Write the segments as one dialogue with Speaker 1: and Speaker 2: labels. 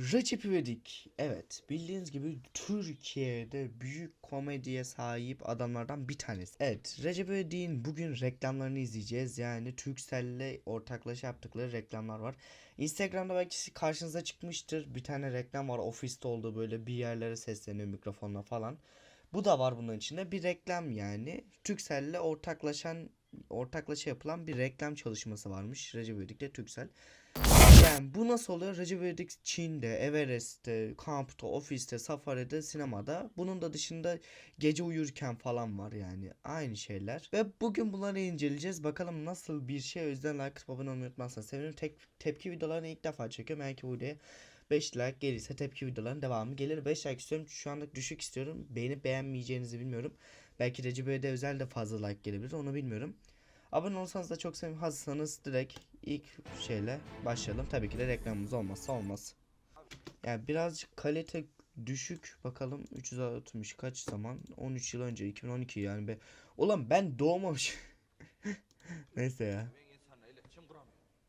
Speaker 1: Recep İvedik. Evet, bildiğiniz gibi Türkiye'de büyük komediye sahip adamlardan bir tanesi. Evet, Recep İvedik'in bugün reklamlarını izleyeceğiz. Yani Turkcell'le ortaklaşa yaptıkları reklamlar var. Instagram'da belki karşınıza çıkmıştır. Bir tane reklam var. Ofiste olduğu böyle bir yerlere sesleniyor mikrofonla falan. Bu da var bunun içinde. Bir reklam yani. Turkcell'le ortaklaşan ortaklaşa yapılan bir reklam çalışması varmış. Recep İvedik'le Turkcell. Yani bu nasıl oluyor? Recep İvedik Çin'de, Everest'te, kampta, ofiste, safaride, sinemada. Bunun da dışında gece uyurken falan var yani. Aynı şeyler. Ve bugün bunları inceleyeceğiz. Bakalım nasıl bir şey. O yüzden like atıp abone olmayı unutmazsanız sevinirim. Tek, tepki videolarını ilk defa çekiyorum. Belki bu videoya 5 like gelirse tepki videoların devamı gelir. 5 like istiyorum. Şu anda düşük istiyorum. Beğenip beğenmeyeceğinizi bilmiyorum. Belki Recep İvedik'e özel de fazla like gelebilir. Onu bilmiyorum. Abone olsanız da çok sevinirim. Hazırsanız direkt ilk şeyle başlayalım. Tabii ki de reklamımız olmazsa olmaz. Yani birazcık kalite düşük. Bakalım 360 kaç zaman? 13 yıl önce 2012 yani be. Ulan ben doğmamış. Neyse ya.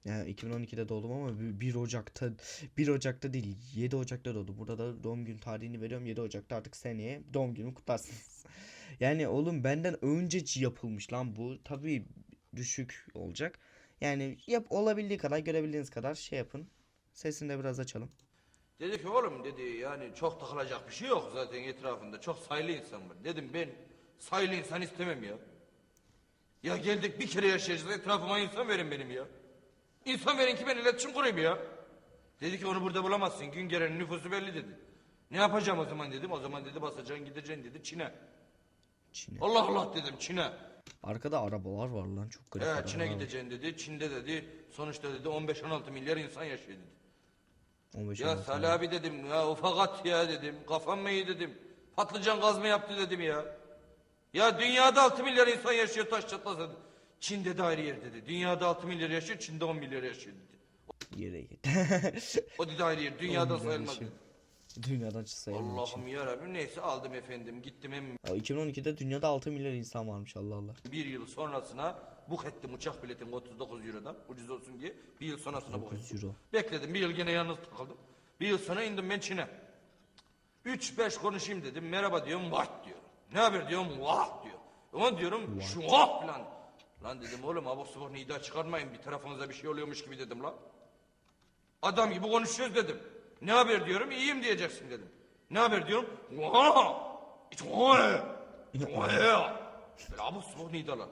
Speaker 1: Yani 2012'de doğdum ama 1 Ocak'ta 1 Ocak'ta değil 7 Ocak'ta doğdu. Burada da doğum gün tarihini veriyorum 7 Ocak'ta artık seneye doğum günümü kutlarsınız. Yani oğlum benden önce yapılmış lan bu. Tabii düşük olacak. Yani yap olabildiği kadar görebildiğiniz kadar şey yapın. Sesini de biraz açalım.
Speaker 2: Dedi ki oğlum dedi yani çok takılacak bir şey yok zaten etrafında. Çok sayılı insan var. Dedim ben sayılı insan istemem ya. Ya geldik bir kere yaşayacağız etrafıma insan verin benim ya. İnsan verin ki ben iletişim kurayım ya. Dedi ki onu burada bulamazsın. Gün gelenin nüfusu belli dedi. Ne yapacağım o zaman dedim. O zaman dedi basacaksın gideceksin dedi Çin'e.
Speaker 1: Çin'e.
Speaker 2: Allah Allah dedim Çin'e.
Speaker 1: Arkada arabalar var lan çok garip.
Speaker 2: He, Çin'e gideceksin dedi. Çin'de dedi sonuçta dedi 15-16 milyar insan yaşıyor dedi.
Speaker 1: 15
Speaker 2: Ya
Speaker 1: 16
Speaker 2: Salih abi dedim ya ufak at ya dedim. Kafam mı iyi dedim. Patlıcan gaz mı yaptı dedim ya. Ya dünyada 6 milyar insan yaşıyor taş çatlasın. dedi. Çin'de de ayrı yer dedi. Dünyada 6 milyar yaşıyor Çin'de 10 milyar yaşıyor dedi.
Speaker 1: yere git.
Speaker 2: O dedi ayrı yer dünyada
Speaker 1: 10 milyar
Speaker 2: sayılmaz dedi.
Speaker 1: Dünyadan sayılmıyor.
Speaker 2: Allah'ım yarabbim neyse aldım efendim gittim hem
Speaker 1: Ya 2012'de dünyada 6 milyar insan varmış Allah Allah.
Speaker 2: bir yıl sonrasına buk ettim uçak biletim 39 eurodan ucuz olsun diye bir yıl sonrasına buk
Speaker 1: 9
Speaker 2: ettim.
Speaker 1: euro.
Speaker 2: Bekledim bir yıl gene yalnız takıldım. Bir yıl sonra indim ben Çin'e. Üç beş konuşayım dedim. Merhaba diyorum what diyor. Ne haber diyorum what diyor. Ama diyorum şu what falan. Lan dedim oğlum abuk sabuk nida çıkarmayın bir tarafınıza bir şey oluyormuş gibi dedim lan. Adam gibi konuşuyoruz dedim. Ne haber diyorum iyiyim diyeceksin dedim. Ne haber diyorum. Vaa! İç vaa! Vaa! Böyle abuk sabuk nidalar.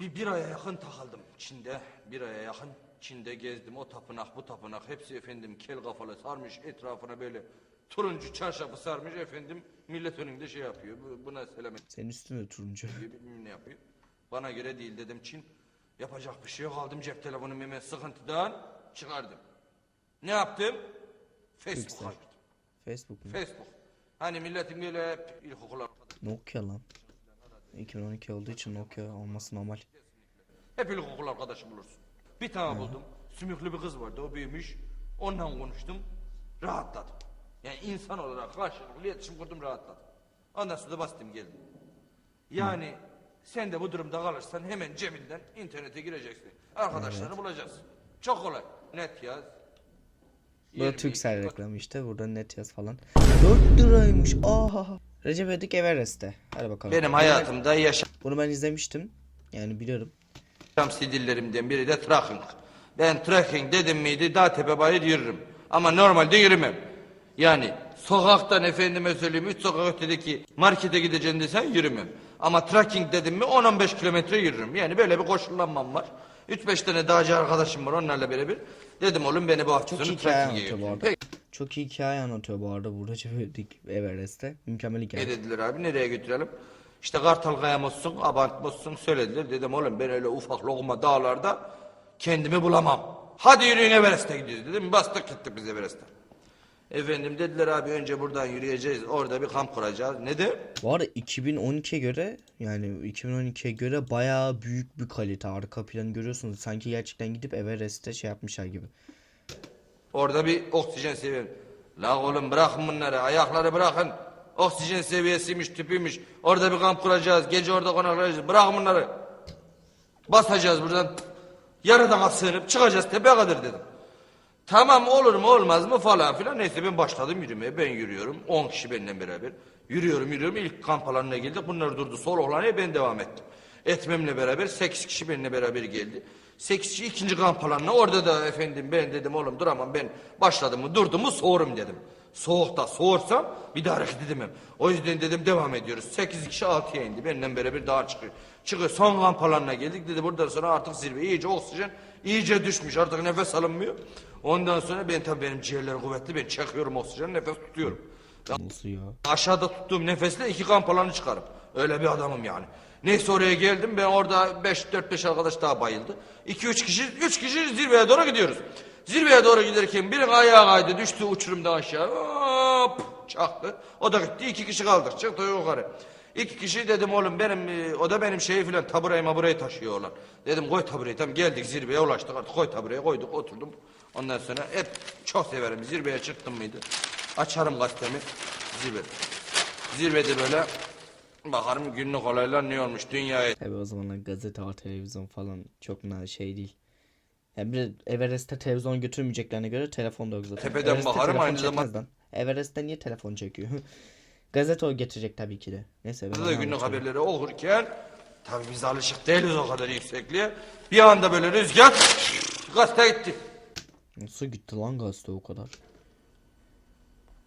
Speaker 2: Bir, bir aya yakın takıldım Çin'de. Bir aya yakın Çin'de gezdim. O tapınak bu tapınak hepsi efendim kel kafalı sarmış etrafına böyle turuncu çarşafı sarmış efendim millet önünde şey yapıyor. Bu- Buna selam
Speaker 1: Senin üstünde turuncu.
Speaker 2: bilmem ne yapıyor. Bana göre değil dedim Çin. Yapacak bir şey yok aldım cep telefonumu hemen sıkıntıdan çıkardım. Ne yaptım? Facebook
Speaker 1: Güzel.
Speaker 2: açtım.
Speaker 1: Facebook mu?
Speaker 2: Facebook. Hani milletin böyle hep ilkokul arkadaşı.
Speaker 1: Nokia lan. 2012 olduğu için Nokia olması normal.
Speaker 2: Hep ilkokul arkadaşı bulursun. Bir tane buldum. Sümüklü bir kız vardı. O büyümüş. Onunla konuştum. Rahatladım. Yani insan olarak karşılıklı iletişim kurdum rahatladım. Ondan sonra da bastım geldim. Yani sen de bu durumda kalırsan hemen Cemil'den internete gireceksin. Arkadaşlarını bulacaksın. Çok kolay. Net yaz.
Speaker 1: Bu da
Speaker 2: 22
Speaker 1: Turkcell
Speaker 2: bak-
Speaker 1: reklamı işte. Burada net yaz falan. 4 liraymış. Aha. Recep İvedik Everest'te. Hadi bakalım.
Speaker 2: Benim hayatımda yaşam
Speaker 1: Bunu ben izlemiştim. Yani biliyorum.
Speaker 2: stillerimden biri de trekking. Ben trekking dedim miydi dağ tepe bayır yürürüm. Ama normalde yürümem. Yani sokaktan efendime söyleyeyim 3 sokak ötedeki markete gideceğim desen yürümem. Ama trekking dedim mi 10-15 kilometre yürürüm. Yani böyle bir koşullanmam var. 3-5 tane dağcı arkadaşım var onlarla beraber. Dedim oğlum beni bu hafta
Speaker 1: Çok
Speaker 2: sonu
Speaker 1: iyi hikaye
Speaker 2: trekking'e
Speaker 1: anlatıyor bu
Speaker 2: götürün.
Speaker 1: arada. Çok iyi hikaye anlatıyor bu arada bu Recep İvedik Everest'te. Mükemmel hikaye.
Speaker 2: dediler abi nereye götürelim? İşte Kartal Kayamozsun, Abantmozsun söylediler. Dedim oğlum ben öyle ufak lokma dağlarda kendimi bulamam. Hadi yürüyün Everest'e gidiyoruz dedim. Bastık gittik biz Everest'e. Efendim dediler abi önce buradan yürüyeceğiz. Orada bir kamp kuracağız. Ne de?
Speaker 1: Bu arada 2012'ye göre yani 2012'ye göre bayağı büyük bir kalite. Arka planı görüyorsunuz. Sanki gerçekten gidip Everest'te şey yapmışlar gibi.
Speaker 2: Orada bir oksijen seviyesi. La oğlum bırakın bunları. Ayakları bırakın. Oksijen seviyesiymiş, tüpüymüş. Orada bir kamp kuracağız. Gece orada konaklayacağız. Bırakın bunları. Basacağız buradan. Yarıdan sığınıp çıkacağız tepeye kadar dedim. Tamam olur mu olmaz mı falan filan. Neyse ben başladım yürümeye. Ben yürüyorum. 10 kişi benimle beraber. Yürüyorum yürüyorum. İlk kamp alanına geldik. Bunlar durdu. Sol olanaya ben devam ettim. Etmemle beraber 8 kişi benimle beraber geldi. 8 kişi ikinci kamp alanına. Orada da efendim ben dedim oğlum duramam ben başladım mı durdum mu soğurum dedim. Soğukta soğursam bir daha hareket edemem. O yüzden dedim devam ediyoruz. 8 kişi 6'ya indi. Benimle beraber daha çıkıyor. Çıkıyor. Son kamp alanına geldik. Dedi buradan sonra artık zirve iyice oksijen iyice düşmüş. Artık nefes alınmıyor. Ondan sonra ben tabii benim ciğerlerim kuvvetli. Ben çekiyorum oksijen nefes tutuyorum.
Speaker 1: Nasıl ya?
Speaker 2: Aşağıda tuttuğum nefesle iki kamp alanı çıkarım. Öyle bir adamım yani. Neyse oraya geldim. Ben orada 5 4 5 arkadaş daha bayıldı. 2 3 kişi 3 kişi zirveye doğru gidiyoruz. Zirveye doğru giderken biri ayağa kaydı düştü uçurumdan aşağı. Hop çaktı. O da gitti. iki kişi kaldık. Çıktı yukarı. İki kişi dedim oğlum benim e, o da benim şeyi filan tabureyi mabureyi taşıyorlar. Dedim koy tabureyi tamam geldik zirveye ulaştık artık koy tabureyi koyduk oturdum. Ondan sonra hep çok severim zirveye çıktım mıydı. Açarım gazetemi zirve. Zirvede böyle bakarım günlük olaylar ne olmuş dünyaya.
Speaker 1: Tabii o zamanlar gazete, televizyon falan çok şey değil. Yani bir Everest'e televizyon götürmeyeceklerine göre telefon da yok zaten.
Speaker 2: Tepeden
Speaker 1: Everest'e
Speaker 2: bakarım,
Speaker 1: telefon
Speaker 2: aynı zamanda-
Speaker 1: çekmez lan. Everest'te niye telefon çekiyor? gazete o getirecek tabii ki de. Neyse ben
Speaker 2: Burada günlük haberleri okurken tabii biz alışık değiliz o kadar yüksekliğe. Bir anda böyle rüzgar gazete gitti.
Speaker 1: Nasıl gitti lan gazete o kadar?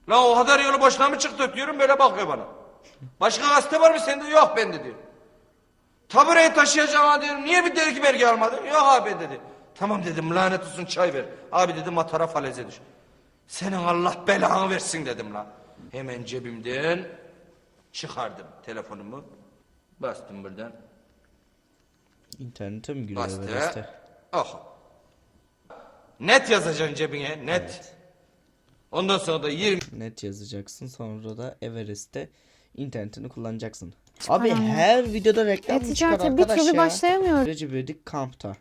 Speaker 2: Lan o kadar yolu boşuna mı çıktı diyorum böyle bakıyor bana. Başka gazete var mı sende? Yok bende diyor. Tabureyi taşıyacağım diyorum. Niye bir dergi belge almadın? Yok abi dedi. Tamam dedim lanet olsun çay ver. Abi dedim matara faleze düş. Senin Allah belanı versin dedim lan. Hemen cebimden çıkardım telefonumu. Bastım buradan.
Speaker 1: İnternete mi giriyor?
Speaker 2: Bastı. Oh. Net yazacaksın cebine net. Ondan sonra da 20
Speaker 1: Net yazacaksın sonra da Everest'te internetini kullanacaksın. Abi her videoda reklam mı çıkar
Speaker 3: E-ticarete bir
Speaker 1: arkadaş
Speaker 3: türlü
Speaker 1: ya?
Speaker 3: başlayamıyoruz.
Speaker 1: Recep İvedik kampta.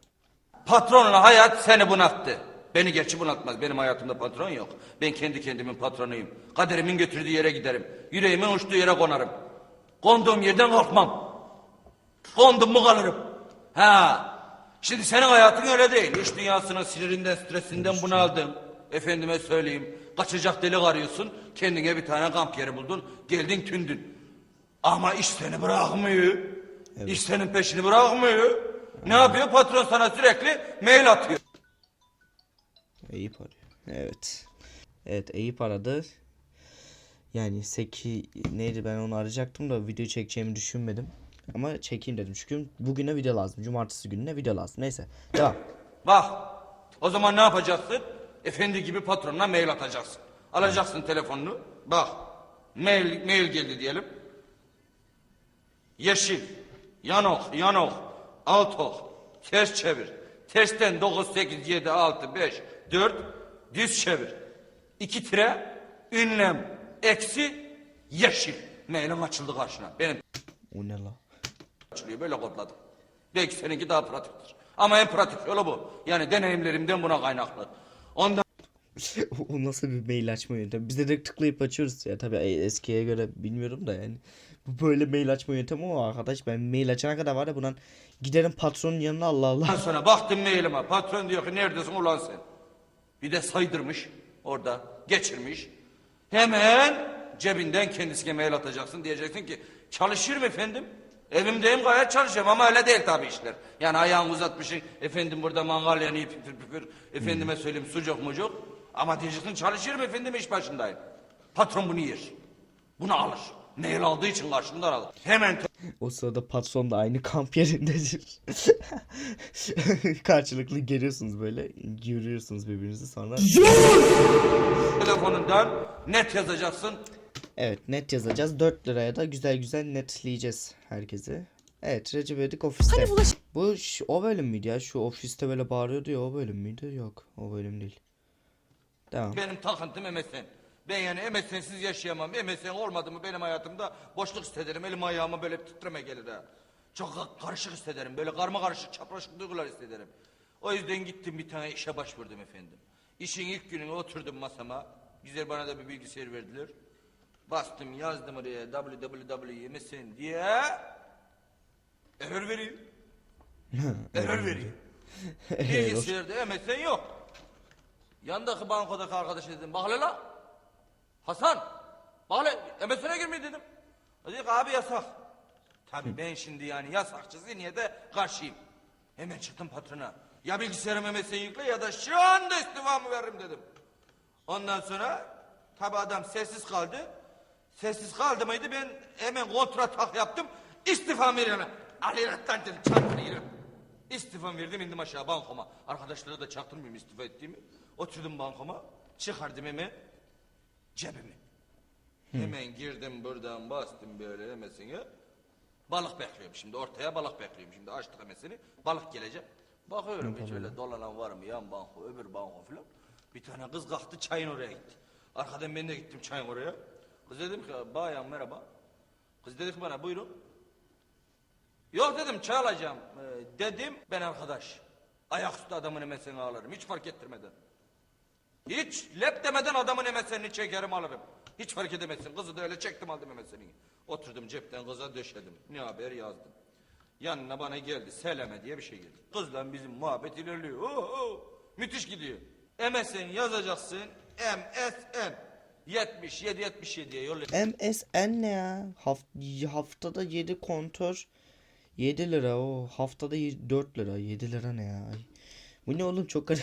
Speaker 2: Patronla hayat seni bunalttı. Beni gerçi bunaltmaz. Benim hayatımda patron yok. Ben kendi kendimin patronuyum. Kaderimin götürdüğü yere giderim. Yüreğimin uçtuğu yere konarım. Konduğum yerden kalkmam. Kondum mu kalırım. Ha. Şimdi senin hayatın öyle değil. İş dünyasının sinirinden, stresinden bunaldın. Efendime söyleyeyim. Kaçacak delik arıyorsun. Kendine bir tane kamp yeri buldun. Geldin tündün. Ama iş seni bırakmıyor. İş senin peşini bırakmıyor. Ne yapıyor? Patron sana sürekli mail atıyor.
Speaker 1: Eyüp arıyor. Evet. Evet Eyüp aradı. Yani Seki neydi ben onu arayacaktım da video çekeceğimi düşünmedim. Ama çekeyim dedim çünkü bugüne video lazım. Cumartesi gününe video lazım. Neyse devam.
Speaker 2: Bak. O zaman ne yapacaksın? Efendi gibi patronuna mail atacaksın. Alacaksın telefonunu. Bak. Mail, mail geldi diyelim. Yeşil. Yanok, yanok. Alt ok. Ters çevir. Tersten 9, 8, 7, 6, 5, 4. Düz çevir. 2 tire. Ünlem. Eksi. Yeşil. Mailin açıldı karşına. Benim
Speaker 1: O ne la?
Speaker 2: açılıyor. Böyle kodladım. Belki seninki daha pratiktir. Ama en pratik yolu bu. Yani deneyimlerimden buna kaynaklı. Ondan
Speaker 1: o nasıl bir mail açma yöntemi? Biz de direkt tıklayıp açıyoruz ya. Tabii e- eskiye göre bilmiyorum da yani. Bu böyle mail açma yöntemi o arkadaş. Ben mail açana kadar var ya bundan giderim patronun yanına Allah Allah.
Speaker 2: sonra baktım mailime. Patron diyor ki neredesin ulan sen? Bir de saydırmış orada. Geçirmiş. Hemen cebinden kendisine mail atacaksın. Diyeceksin ki çalışıyorum efendim. Evimdeyim gayet çalışıyorum ama öyle değil tabii işler. Yani ayağını uzatmışsın. Efendim burada mangal yanıyor püfür püfür. Efendime söyleyeyim sucuk mucuk. Ama diyeceksin çalışıyorum efendim iş başındayım. Patron bunu yer. Bunu alır. Mail aldığı için karşımdan alır. Hemen
Speaker 1: O sırada patron da aynı kamp yerindedir. Karşılıklı geliyorsunuz böyle. Yürüyorsunuz birbirinizi sonra.
Speaker 2: telefonundan net yazacaksın.
Speaker 1: Evet net yazacağız. 4 liraya da güzel güzel netleyeceğiz herkesi. Evet Recep İvedik ofiste.
Speaker 3: Hani bulaş-
Speaker 1: Bu ş- o bölüm müydü ya? Şu ofiste böyle bağırıyordu ya o bölüm müydü? Yok o bölüm değil. Devam.
Speaker 2: Benim takıntım MSN. Ben yani MSN'siz yaşayamam. MSN olmadı mı benim hayatımda boşluk hissederim. Elim ayağıma böyle titreme gelir ha. Çok ka- karışık hissederim. Böyle karma karışık çapraşık duygular hissederim. O yüzden gittim bir tane işe başvurdum efendim. İşin ilk gününe oturdum masama. Güzel bana da bir bilgisayar verdiler. Bastım yazdım oraya www.msn diye. Error veriyor. Error veriyor. Bilgisayarda MSN yok. Yandaki bankodaki arkadaş dedim. Bak la. Hasan. Bak hele MSN'e girmeyi dedim. Dedi ki abi yasak. Tabii ben şimdi yani yasakçı niye de karşıyım. Hemen çıktım patrona. Ya bilgisayarıma MSN'i yükle ya da şu anda istifamı veririm dedim. Ondan sonra tabi adam sessiz kaldı. Sessiz kaldı mıydı ben hemen kontratak yaptım. İstifam veriyorum. Ali Rattan dedim çarpını yerim. İstifam verdim indim aşağı bankoma. Arkadaşlara da çaktırmıyorum istifa ettiğimi. Oturdum bankoma. Çıkardım hemen cebimi. Hemen girdim buradan bastım böyle hemesini. Balık bekliyorum şimdi ortaya balık bekliyorum şimdi açtık hemesini. Balık gelecek. Bakıyorum hiç öyle dolanan var mı yan banko öbür banko filan. Bir tane kız kalktı çayın oraya gitti. Arkadan ben de gittim çayın oraya. Kız dedim ki bayan merhaba. Kız dedi ki bana buyurun. Yok dedim çay alacağım. Ee, dedim ben arkadaş. Ayaküstü adamın hemesini alırım hiç fark ettirmeden. Hiç lep demeden adamın emesenini çekerim alırım. Hiç fark edemezsin. Kızı da öyle çektim aldım emeseni. Oturdum cepten kıza döşedim. Ne haber yazdım. Yanına bana geldi. Seleme diye bir şey geldi. Kızla bizim muhabbet ilerliyor. Oo, oo. Müthiş gidiyor. MSN yazacaksın. MSN. 77 77'ye yollayın.
Speaker 1: MSN ne ya? Haft- haftada 7 kontör 7 lira o. Haftada 4 lira. 7 lira ne ya? Bu ne oğlum çok garip.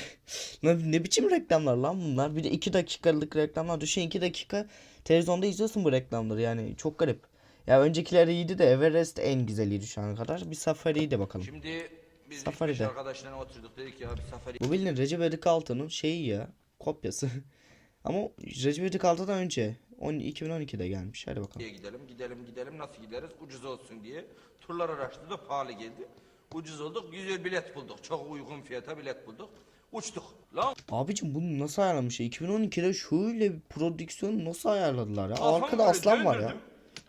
Speaker 1: Ne biçim reklamlar lan bunlar? Bir de 2 dakikalık reklamlar. Düşün 2 dakika televizyonda izliyorsun bu reklamları yani çok garip. Ya öncekiler iyiydi de Everest en güzeliydi şu ana kadar. Bir Safari'yi de bakalım.
Speaker 2: Şimdi biz
Speaker 1: Safari'de.
Speaker 2: beş arkadaşlarla oturduk dedik ya bir safari
Speaker 1: Bu bildiğin Recep İvedik Altı'nın şeyi ya. Kopyası. Ama Recep İvedik Altı'dan önce. 10, 2012'de gelmiş. Hadi bakalım.
Speaker 2: gidelim gidelim gidelim nasıl gideriz ucuz olsun diye. Turlar araştırdık pahalı geldi. Ucuz olduk güzel bilet bulduk. Çok uygun fiyata bilet bulduk. Uçtuk. Lan
Speaker 1: Abicim bunu nasıl ayarlamış ya? 2012'de şöyle bir prodüksiyon nasıl ayarladılar ya?
Speaker 2: Kafam
Speaker 1: Arkada
Speaker 2: böyle
Speaker 1: aslan var ya.
Speaker 2: döndürdüm.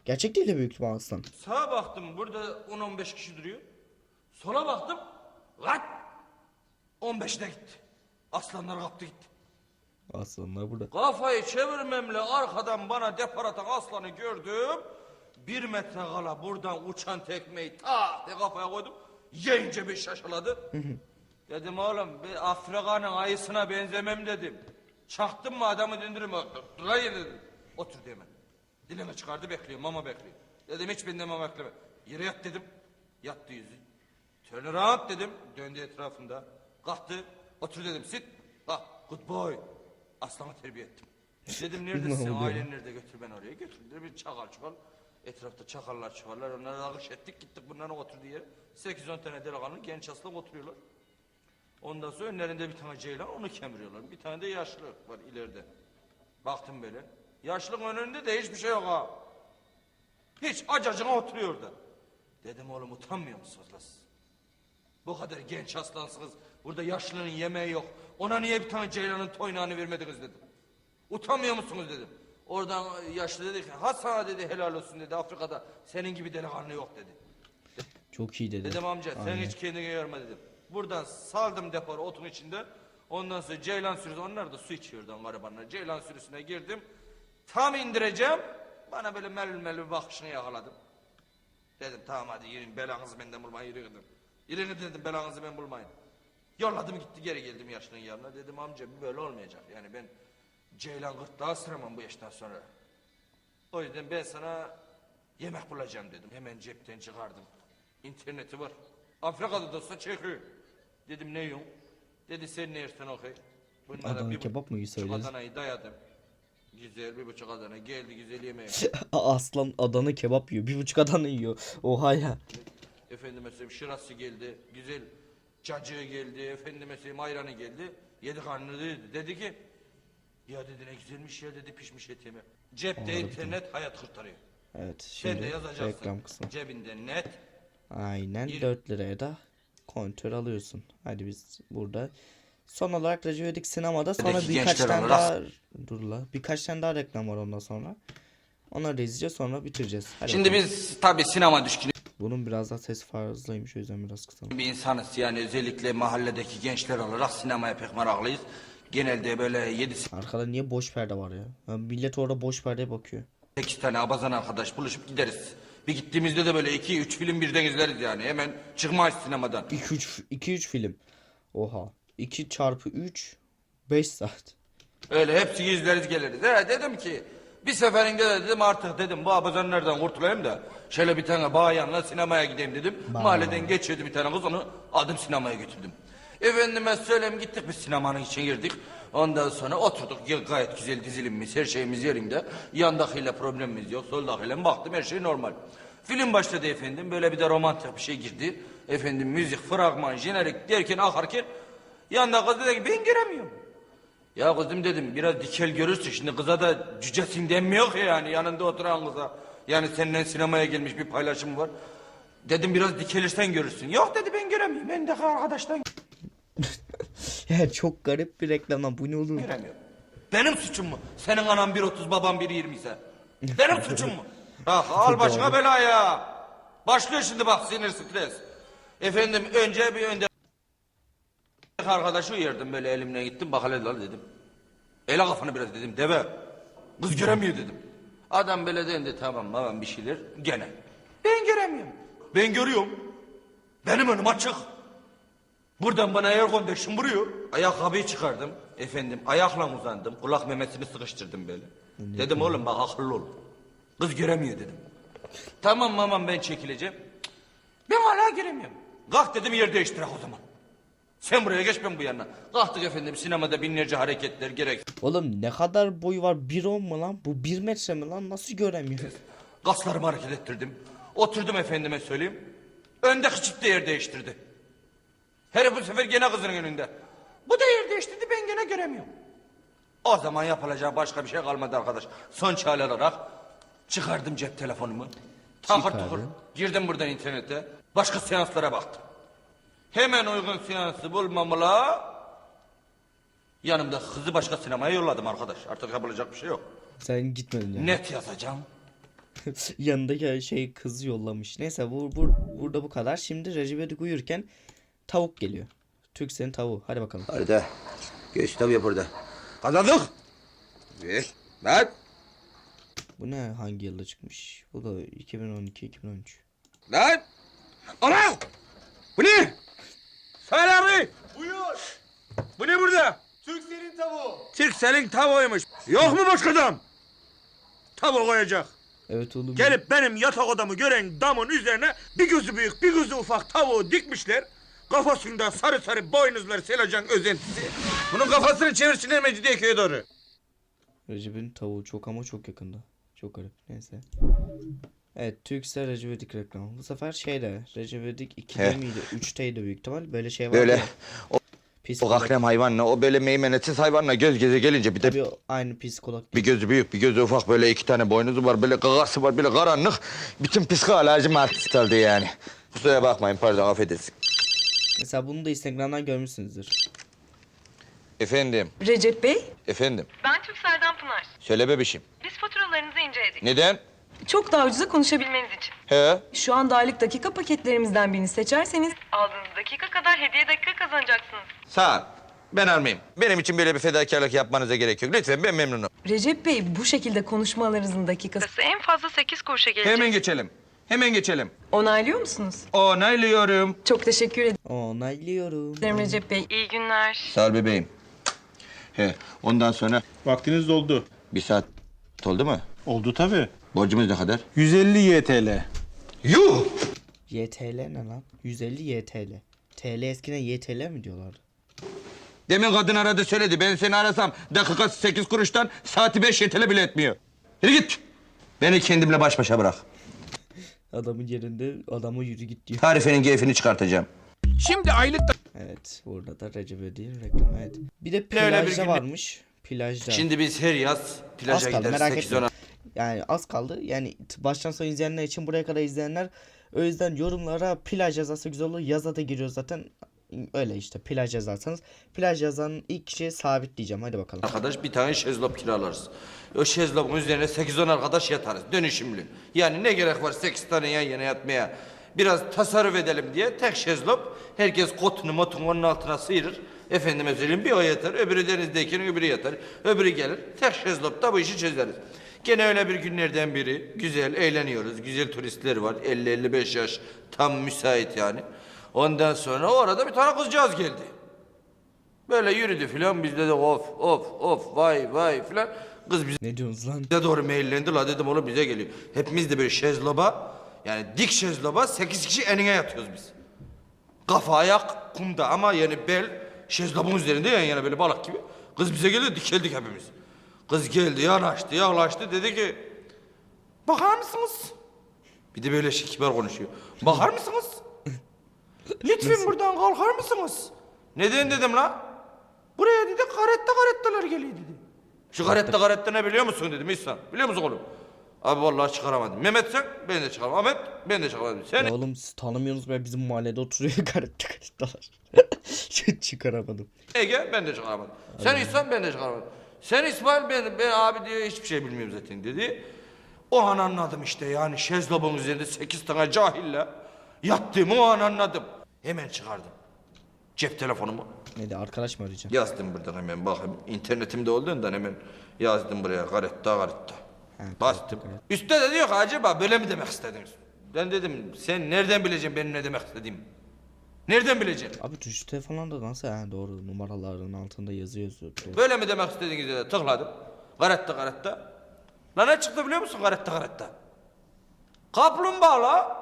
Speaker 1: Gerçek değil de büyük ihtimal aslan.
Speaker 2: sağa baktım burada 10-15 kişi duruyor. Sola baktım. Lan 15'te gitti. Aslanlar kaptı gitti.
Speaker 1: Aslanlar burada.
Speaker 2: Kafayı çevirmemle arkadan bana depar atan aslanı gördüm. Bir metre kala buradan uçan tekmeyi ta de kafaya koydum. Yiyince bir şaşaladı. dedim oğlum bir Afrika'nın ayısına benzemem dedim. Çaktın mı adamı döndürüm. Durayı dedim. Otur hemen. Dilimi çıkardı bekliyor mama bekliyor. Dedim hiç benden mama bekleme. Yere yat dedim. Yattı yüzü. Turn around dedim. Döndü etrafında. Kalktı. Otur dedim. Sit. Bak. Good boy. Aslanı terbiye ettim. Dedim neredesin? Ailen nerede? Götür beni oraya. Götürdü. Bir çakal çuval. Etrafta çakallar çuvallar. Onları alış ettik. Gittik bunların oturduğu yere. 8-10 tane delikanlı genç aslan oturuyorlar. Ondan sonra önlerinde bir tane ceylan onu kemiriyorlar. Bir tane de yaşlı var ileride. Baktım böyle. Yaşlının önünde de hiçbir şey yok ha. Hiç acacına oturuyor orada. Dedim oğlum utanmıyor musunuz siz? Bu kadar genç aslansınız. Burada yaşlının yemeği yok. Ona niye bir tane ceylanın toynağını vermediniz dedim. Utanmıyor musunuz dedim. Oradan yaşlı dedi ki ha sana dedi helal olsun dedi Afrika'da senin gibi delikanlı yok dedi.
Speaker 1: Çok iyi dedi.
Speaker 2: Dedim amca sen hiç kendini yorma dedim. Buradan saldım deporu otun içinde. Ondan sonra ceylan sürüsü onlar da su içiyordu garibanlar. Ceylan sürüsüne girdim. Tam indireceğim. Bana böyle melül melül bakışını yakaladım. Dedim tamam hadi yürüyün belanızı benden bulmayın yürü dedim. Yürüyün dedim belanızı ben bulmayın. Yolladım gitti geri geldim yaşlının yanına. Dedim amca böyle olmayacak. Yani ben ceylan gırtlağı sıramam bu yaştan sonra. O yüzden ben sana yemek bulacağım dedim. Hemen cepten çıkardım. İnterneti var. Afrika'da da olsa çekiyor. Dedim ne yiyorsun? Dedi sen ne yersen okey. Bunlara
Speaker 1: Adana
Speaker 2: bir
Speaker 1: kebap mı söyleriz?
Speaker 2: Adana'yı dayadım. Güzel bir buçuk Adana geldi güzel yemeğim.
Speaker 1: Aslan Adana kebap yiyor. Bir buçuk Adana yiyor. Oha ya.
Speaker 2: Efendim mesela şırası geldi. Güzel cacığı geldi. Efendim mesela ayranı geldi. Yedi karnını dedi. Dedi ki ya dedi ne güzelmiş ya dedi pişmiş et yeme. Cepte internet hayat kurtarıyor.
Speaker 1: Evet
Speaker 2: Sen de
Speaker 1: şimdi
Speaker 2: yazacaksın.
Speaker 1: reklam kısmı.
Speaker 2: Cebinde net.
Speaker 1: Aynen
Speaker 2: Bir-
Speaker 1: 4 liraya da kontör alıyorsun. Hadi biz burada. Son olarak Recep İvedik sinemada sonra
Speaker 2: Buradaki
Speaker 1: birkaç
Speaker 2: gençler
Speaker 1: tane
Speaker 2: olarak-
Speaker 1: daha dur la. Birkaç tane daha reklam var ondan sonra. Onları da izleyeceğiz sonra bitireceğiz. Hadi
Speaker 2: Şimdi
Speaker 1: bakalım.
Speaker 2: biz tabi sinema düşkünü
Speaker 1: Bunun biraz daha ses fazlaymış o yüzden biraz kısalım.
Speaker 2: bir insanız. Yani özellikle mahalledeki gençler olarak sinemaya pek meraklıyız. Genelde böyle 7
Speaker 1: Arkada niye boş perde var ya? Ya millet orada boş perdeye bakıyor.
Speaker 2: 8 tane abazan arkadaş buluşup gideriz. Bir gittiğimizde de böyle 2 3 film birden izleriz yani. Hemen çıkmayız sinemadan.
Speaker 1: 2 3 2 3 film. Oha. 2 çarpı 3 5 saat.
Speaker 2: Öyle hepsi izleriz geliriz. He dedim ki bir seferinde de dedim artık dedim bu abazanlardan kurtulayım da şöyle bir tane bayanla sinemaya gideyim dedim. Mahalleden geçiyordu bir tane kız onu aldım sinemaya götürdüm. Efendime söyleyeyim gittik biz sinemanın içine girdik. Ondan sonra oturduk gayet güzel dizilimimiz her şeyimiz yerinde. Yandakiyle problemimiz yok soldakiyle baktım her şey normal. Film başladı efendim böyle bir de romantik bir şey girdi. Efendim müzik, fragman, jenerik derken akarken yanında kız dedi ki ben giremiyorum. Ya kızım dedim biraz dikel görürsün şimdi kıza da cücesin denmiyor ya yani yanında oturan kıza. Yani seninle sinemaya gelmiş bir paylaşım var. Dedim biraz dikelirsen görürsün. Yok dedi ben göremiyorum. Ben de arkadaştan
Speaker 1: Yani çok garip bir reklam lan bu ne olur?
Speaker 2: göremiyorum. Benim suçum mu? Senin anan 1.30 babam 1.20 ise. Benim suçum mu? Bak al başına bela ya. Başlıyor şimdi bak sinir stres. Efendim önce bir önde arkadaşı uyardım böyle elimle gittim bak hele lan dedim. Ele kafanı biraz dedim deve. Kız göremiyor dedim. Adam böyle dendi tamam tamam bir şeyler gene. Ben göremiyorum. Ben görüyorum. Benim önüm açık. Buradan bana air condition vuruyor. Ayakkabıyı çıkardım. Efendim ayakla uzandım. Kulak memesini sıkıştırdım böyle. Dedim oğlum bak akıllı ol. Kız göremiyor dedim. Tamam mamam ben çekileceğim. Ben hala giremiyorum. Kalk dedim yer değiştir o zaman. Sen buraya geç ben bu yana. Kalktık efendim sinemada binlerce hareketler gerek.
Speaker 1: Oğlum ne kadar boyu var? 1.10 mu lan? Bu 1 metre mi lan? Nasıl göremiyor?
Speaker 2: Kaslarımı hareket ettirdim. Oturdum efendime söyleyeyim. Öndeki çift de yer değiştirdi. Her bu sefer gene kızın önünde. Bu da yer değiştirdi ben gene göremiyorum. O zaman yapılacak başka bir şey kalmadı arkadaş. Son çare olarak çıkardım cep telefonumu. Takır
Speaker 1: Çıkardın.
Speaker 2: tukur girdim buradan internete. Başka seanslara baktım. Hemen uygun seansı bulmamla yanımda kızı başka sinemaya yolladım arkadaş. Artık yapılacak bir şey yok.
Speaker 1: Sen gitmedin yani.
Speaker 2: Net yazacağım.
Speaker 1: Yanındaki şey kızı yollamış. Neyse bu, bu burada bu kadar. Şimdi Recep İvedik uyurken tavuk geliyor. Türksel'in tavuğu. Hadi bakalım.
Speaker 2: Hadi de. Geç tabii yap orada. Kazandık. Geç. Lan.
Speaker 1: Bu ne hangi yılda çıkmış? Bu da 2012 2013.
Speaker 2: Lan. Ana. Bu ne? Söyle abi.
Speaker 3: Buyur.
Speaker 2: Bu ne burada?
Speaker 3: Türklerin tavuğu.
Speaker 2: Türk senin tavuğuymuş. Yok mu başka adam? Tavuğu koyacak.
Speaker 1: Evet oğlum.
Speaker 3: Gelip benim yatak odamı gören damın üzerine bir gözü büyük bir gözü ufak tavuğu dikmişler. Kafasında sarı sarı boynuzlar Selacan özentisi.
Speaker 2: Bunun kafasını çevirsinler Mecidiyeköy'e doğru.
Speaker 1: Recep'in tavuğu çok ama çok yakında. Çok garip. Neyse. Evet Türksel Recep İvedik reklamı. Bu sefer şeyde Recep İvedik 2'de
Speaker 4: He.
Speaker 1: miydi? 3'teydi büyük ihtimal. Böyle şey var.
Speaker 4: Böyle
Speaker 1: ya, Pis
Speaker 4: o kakrem hayvanla o böyle meymenetsiz hayvanla göz göze gelince bir de
Speaker 1: Tabii o aynı psikolog.
Speaker 4: bir gözü büyük bir gözü ufak böyle iki tane boynuzu var böyle gagası var böyle karanlık. Bütün psikolojim artist oldu yani. Kusura bakmayın pardon affedersin.
Speaker 1: Mesela bunu da Instagram'dan görmüşsünüzdür.
Speaker 4: Efendim,
Speaker 5: Recep Bey,
Speaker 4: efendim.
Speaker 5: ben Türkcell'den Pınar.
Speaker 4: Söyle bebişim.
Speaker 5: Biz faturalarınızı inceledik.
Speaker 4: Neden?
Speaker 5: Çok daha ucuza konuşabilmeniz için.
Speaker 4: He?
Speaker 5: Şu anda aylık dakika paketlerimizden birini seçerseniz aldığınız dakika kadar hediye dakika kazanacaksınız.
Speaker 4: Sağ ol. Ben almayayım. Benim için böyle bir fedakarlık yapmanıza gerek yok. Lütfen ben memnunum.
Speaker 5: Recep Bey bu şekilde konuşmalarınızın dakikası en fazla 8 kuruşa gelecek.
Speaker 4: Hemen geçelim. Hemen geçelim.
Speaker 5: Onaylıyor musunuz?
Speaker 4: Onaylıyorum.
Speaker 5: Çok teşekkür
Speaker 1: Onaylıyorum.
Speaker 5: ederim Recep Bey. İyi günler.
Speaker 4: Sağ ol bebeğim. He, ondan sonra
Speaker 6: Vaktiniz doldu.
Speaker 4: bir saat oldu mu?
Speaker 6: Oldu tabii.
Speaker 4: Borcumuz ne kadar?
Speaker 6: 150 YTL.
Speaker 4: Yuh!
Speaker 1: YTL ne lan? 150 YTL. TL eskiden YTL mi diyorlardı?
Speaker 4: Demin kadın aradı söyledi. Ben seni arasam dakika sekiz kuruştan saati beş yetele bile etmiyor. Yürü git. Beni kendimle baş başa bırak.
Speaker 1: Adamın yerinde adama yürü git diyor.
Speaker 4: Tarifenin keyfini çıkartacağım.
Speaker 2: Şimdi aylık
Speaker 1: Evet burada da Recep İvedik'in reklamı evet. Bir de
Speaker 2: bir
Speaker 1: plajda varmış. Plajda.
Speaker 2: Şimdi biz her yaz
Speaker 1: az
Speaker 2: plaja
Speaker 1: kaldı
Speaker 2: gideriz.
Speaker 1: merak
Speaker 2: 8
Speaker 1: etme.
Speaker 2: 10
Speaker 1: Yani az kaldı. Yani baştan sona izleyenler için buraya kadar izleyenler o yüzden yorumlara plaj yazarsa güzel olur. Yaza da giriyor zaten. Öyle işte plaj yazarsanız. Plaj yazan ilk kişiye sabit diyeceğim. Hadi bakalım.
Speaker 2: arkadaş bir tane şezlong kiralarız. O şezlongun üzerine 8-10 arkadaş yatarız dönüşümlü. Yani ne gerek var 8 tane yan yana yatmaya. Biraz tasarruf edelim diye tek şezlong. Herkes kotunu motunu onun altına sıyırır. Efendime söyleyeyim bir o yatar, öbürü denizdeyken öbürü yatar, öbürü gelir. Tek şezlongda bu işi çözeriz. Gene öyle bir günlerden biri. Güzel eğleniyoruz. Güzel turistler var. 50-55 yaş tam müsait yani. Ondan sonra orada bir tane kızcağız geldi. Böyle yürüdü filan biz dedik of of of vay vay filan. Kız bize
Speaker 1: Ne diyorsunuz lan?
Speaker 2: doğru meyillendi la dedim oğlum bize geliyor. Hepimiz de böyle şezloba yani dik şezloba 8 kişi enine yatıyoruz biz. Kafa ayak kumda ama yani bel şezlobun üzerinde yan yana böyle balık gibi. Kız bize geldi dikeldik hepimiz. Kız geldi yanaştı yaklaştı dedi ki bakar mısınız? Bir de böyle şey kibar konuşuyor. Bakar mısınız? Lütfen buradan kalkar mısınız? Neden dedim la? Buraya dedi karette karetteler geliyor dedi. Şu karette karette ne biliyor musun dedim İhsan. Biliyor musun oğlum? Abi vallahi çıkaramadım. Mehmet sen ben de çıkaramadım. Ahmet ben de çıkaramadım. Sen
Speaker 1: Ya oğlum siz tanımıyorsunuz be bizim mahallede oturuyor garipte garipteler. Şey çıkaramadım.
Speaker 2: Ege ben de çıkaramadım. Sen İhsan ben de çıkaramadım. Sen İsmail ben, ben abi diyor hiçbir şey bilmiyorum zaten dedi. O an anladım işte yani şezlobun üzerinde sekiz tane cahille yattığımı o an anladım. Hemen çıkardım. Cep telefonumu.
Speaker 1: Neydi arkadaş mı arayacağım?
Speaker 2: Yazdım buradan hemen bakayım. İnternetimde olduğundan hemen yazdım buraya garetta garetta. Bastım. Üstte de diyor ki acaba böyle mi demek istediniz? Ben dedim sen nereden bileceksin benim ne demek istediğimi? Nereden bileceksin?
Speaker 1: Abi tuş telefonlarda nasıl yani doğru numaraların altında yazıyor yazıyor.
Speaker 2: Böyle mi demek istediğiniz dedi. Tıkladım. Garetta garetta. Lan ne çıktı biliyor musun garetta garetta? Kaplumbağa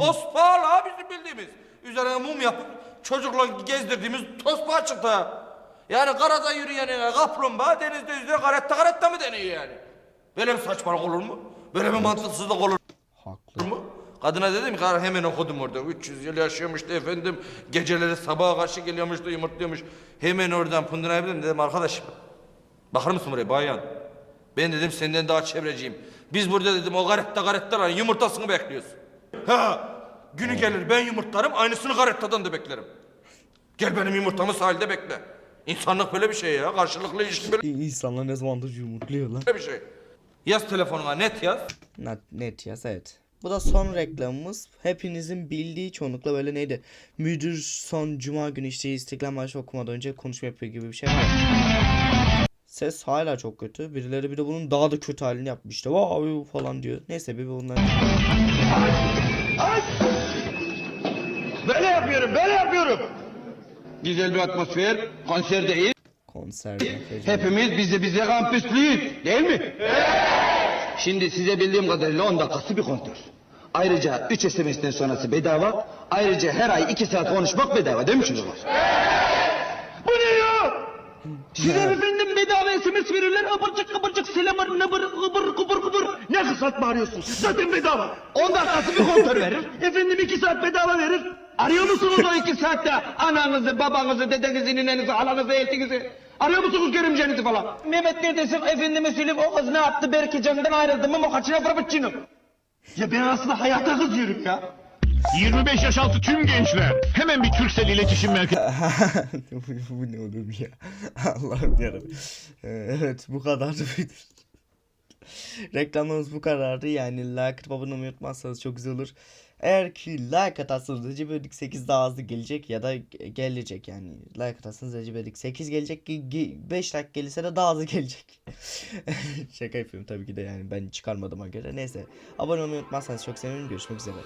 Speaker 2: la. Tosbağa la bizim bildiğimiz. Üzerine mum yapıp çocukla gezdirdiğimiz tosbağa çıktı. Yani karada yürüyen kaplumbağa denizde yüzüyor garetta garetta mı deniyor yani? Böyle bir saçmalık olur mu? Böyle bir mantıksızlık olur
Speaker 1: Haklı.
Speaker 2: mu? Kadına dedim ki "Kar- hemen okudum orada. 300 yıl yaşıyormuştu efendim. Geceleri sabaha karşı geliyormuştu yumurtluyormuş. Hemen oradan Pındıra'ya dedim. Arkadaşım bakar mısın buraya bayan? Ben dedim senden daha çevreciyim. Biz burada dedim o garetta garettaların yumurtasını bekliyoruz. Ha günü gelir ben yumurtlarım aynısını garettadan da beklerim. Gel benim yumurtamı sahilde bekle. İnsanlık böyle bir şey ya. Karşılıklı ilişki böyle
Speaker 1: İnsanlar ne zamandır yumurtluyor lan.
Speaker 2: bir şey. Yaz telefonuna net yaz.
Speaker 1: Net, net yaz evet. Bu da son reklamımız. Hepinizin bildiği çoğunlukla böyle neydi? Müdür son cuma günü işte İstiklal Marşı okumadan önce konuşma yapıyor gibi bir şey var. Ses hala çok kötü. Birileri bir de bunun daha da kötü halini yapmış işte. Vay falan diyor. Neyse bir bundan
Speaker 4: Böyle yapıyorum, böyle yapıyorum. Güzel bir atmosfer, konserdeyiz.
Speaker 1: konserde.
Speaker 4: Hepimiz bizi bize kampüslüyüz, değil mi? Şimdi size bildiğim kadarıyla 10 dakikası bir konser. Ayrıca 3 SMS'den sonrası bedava. Ayrıca her ay 2 saat konuşmak bedava değil mi çocuklar? Bu ne ya? Size efendim bedava SMS verirler. Abırcık kıbırcık selamır nıbır kıbır kıbır Ne kısat bağırıyorsun? Zaten bedava. 10 dakikası bir kontör verir. efendim 2 saat bedava verir. Arıyor musunuz o 2 saatte ananızı, babanızı, dedenizi, ninenizi, halanızı, eltinizi? Arıyor musunuz görümcenizi falan? Mehmet neredesin? Efendime söyleyeyim o kız ne yaptı? Berke canından ayrıldı mı? Mokaçına frappuccino. Ya ben aslında hayata kızıyorum ya.
Speaker 6: 25 yaş altı tüm gençler. Hemen bir Türksel iletişim merkezi.
Speaker 1: bu, bu ne oğlum ya? Allah'ım yarabbim. Ee, Evet bu kadardı. Reklamlarımız bu kadardı. Yani like atıp abone olmayı unutmazsanız çok güzel olur. Eğer ki like atarsanız Recep İvedik 8 daha hızlı gelecek ya da ge- gelecek yani. Like atarsanız Recep İvedik 8 gelecek ki 5 like gelirse de daha hızlı gelecek. Şaka yapıyorum tabii ki de yani ben çıkarmadığıma göre. Neyse abone olmayı unutmazsanız çok sevinirim. Görüşmek üzere.